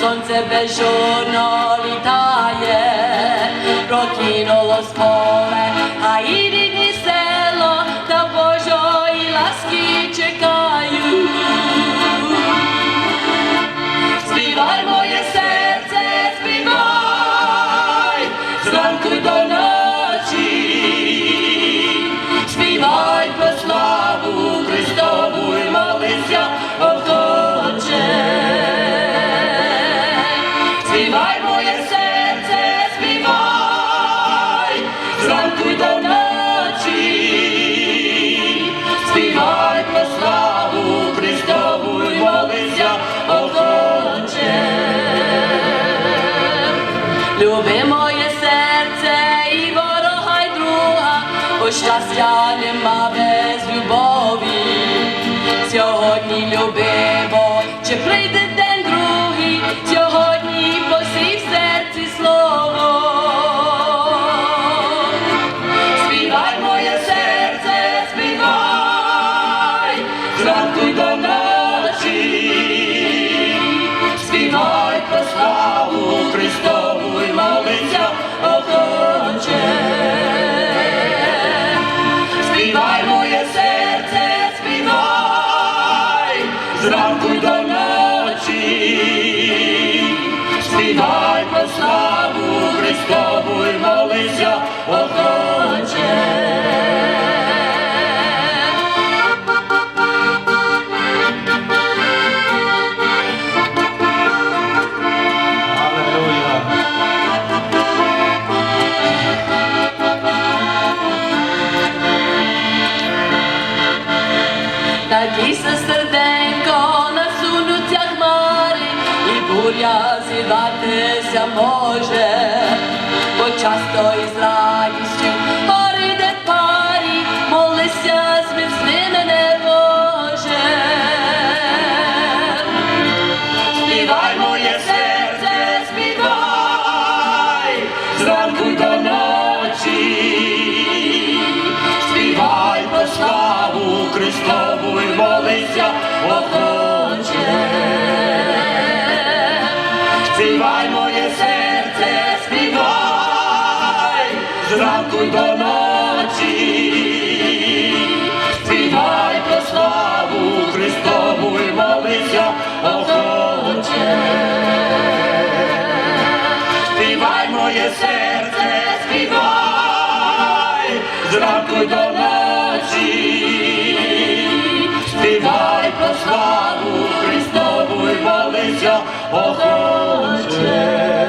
сонце безжурно літає, прокинулось поле, Моє серце, співай, зранку й співай про славу Христову і молися охоче. Люби моє серце і ворога й друга, бо щастя нема без любові. Сьогодні люби, бо чи прийде зранку й до ночі, співай про славу Христову і молися охоче. Аллилуйя. Надійся буря зідатися може, бо часто із радістю гори де парі, молися, зміцни мене Боже. Співай моє серце, співай, зранку до ночі, співай про славу Христову і молися охоче. Співай моє серце, співай, зранку до ночі, співай про славу Христову і молися охоче. Співай моє серце, співай, зранку до ночі, співай про славу Христову і молися охоче.